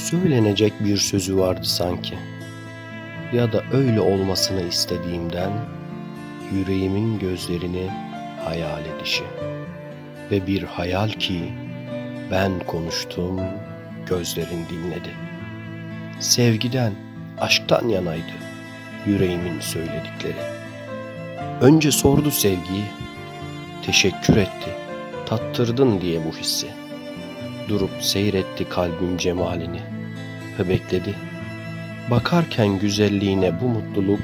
Söylenecek bir sözü vardı sanki. Ya da öyle olmasını istediğimden yüreğimin gözlerini hayal edişi. Ve bir hayal ki ben konuştum, gözlerin dinledi. Sevgiden, aşktan yanaydı yüreğimin söyledikleri. Önce sordu sevgiyi, teşekkür etti, tattırdın diye bu hissi. Durup seyretti kalbim cemalini ve bekledi. Bakarken güzelliğine bu mutluluk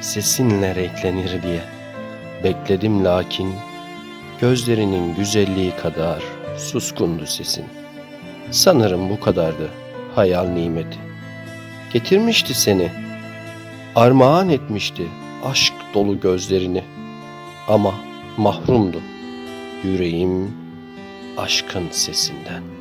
sesinle renklenir diye. Bekledim lakin gözlerinin güzelliği kadar suskundu sesin. Sanırım bu kadardı hayal nimeti. Getirmişti seni, armağan etmişti aşk dolu gözlerini. Ama mahrumdu yüreğim aşkın sesinden.